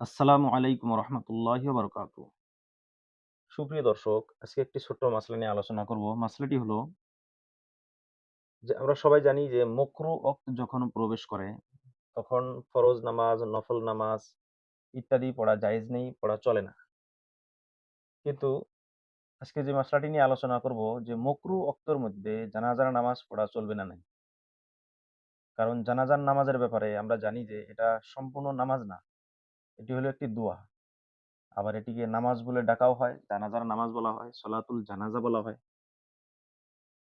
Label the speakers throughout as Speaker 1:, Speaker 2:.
Speaker 1: আসসালামু আলাইকুম রহমতুল্লাহি বারকাতু সুপ্রিয় দর্শক, আজকে একটি ছোট্ট মাসলা নিয়ে আলোচনা করব। মাসলাটি হলো যে, আমরা সবাই জানি যে, মকরু অক্ত যখন প্রবেশ করে, তখন ফরজ নামাজ, নফল নামাজ ইত্যাদি পড়া জায়েজ নেই, পড়া চলে না। কিন্তু আজকে যে মাসলাটি নিয়ে আলোচনা করব, যে মকরু অক্তর মধ্যে জানাজার নামাজ পড়া চলবে না নাই। কারণ জানাজার নামাজের ব্যাপারে আমরা জানি যে, এটা সম্পূর্ণ নামাজ না। এটি হলো একটি দোয়া। আবার এটিকে নামাজ বলে ডাকাও হয় জানাজার নামাজ বলা হয়, সলাতুল জানাজা বলা হয়।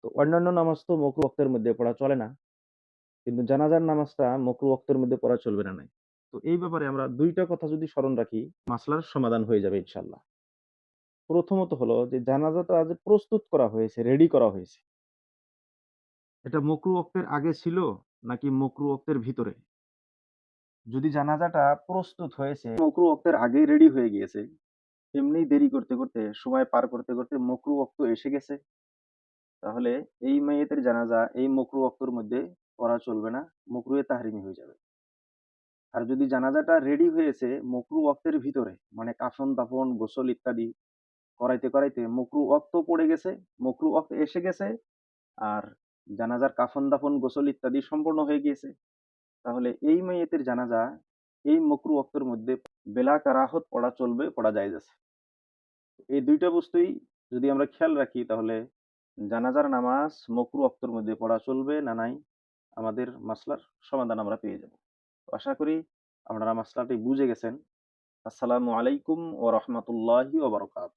Speaker 1: তো অন্যান্য নামাজ তো মকরু ওয়াক্তের মধ্যে পড়া চলে না, কিন্তু জানাজার নামাজটা মকরু ওয়াক্তের মধ্যে পড়া চলবে না নাই। তো এই ব্যাপারে আমরা দুইটা কথা যদি স্মরণ রাখি, মাসলার সমাধান হয়ে যাবে ইনশাল্লাহ প্রথমত হলো যে, জানাজাটা যে প্রস্তুত করা হয়েছে রেডি করা হয়েছে। এটা মকরু ওয়াক্তের আগে ছিল নাকি মকরু ওয়াক্তের ভিতরে? যদি জানাজাটা প্রস্তুত হয়েছে। মকরু ওয়াক্তের আগেই রেডি হয়ে গিয়েছে। এমনি দেরি করতে করতে, সময় পার করতে করতে মকরু ওয়াক্ত এসে গেছে। তাহলে এই মেয়েদের জানাজা, এই মকরু ওয়াক্তর মধ্যে পড়া চলবে না। মকরুয়ে তাহরিমি হয়ে যাবে। আর যদি জানাজাটা রেডি হয়েছে মকরু ওয়াক্তের ভিতরে মানে কাফন, দাফন, গোসল ইত্যাদি করাইতে করাইতে মকরু ওয়াক্ত পড়ে গেছে। মকরু ওয়াক্ত এসে গেছে। আর জানাজার কাফন, দাফন, গোসল ইত্যাদি সম্পূর্ণ হয়ে গিয়েছে। তাহলে এই মেয়েদের জানাজা এই মকরু ওয়াক্তের মধ্যে বেলা কারাহত পড়া চলবে, পড়া যায় আছে এই দুইটা বস্তুই যদি আমরা খেয়াল রাখি, তাহলে জানাজার নামাজ মকরু অক্তর মধ্যে পড়া চলবে না নাই, আমাদের মাসলার সমাধান আমরা পেয়ে যাব। আশা করি আপনারা মাসলাটি বুঝে গেছেন। আসসালামু আলাইকুম ও রহমতুল্লাহি ওবরকাত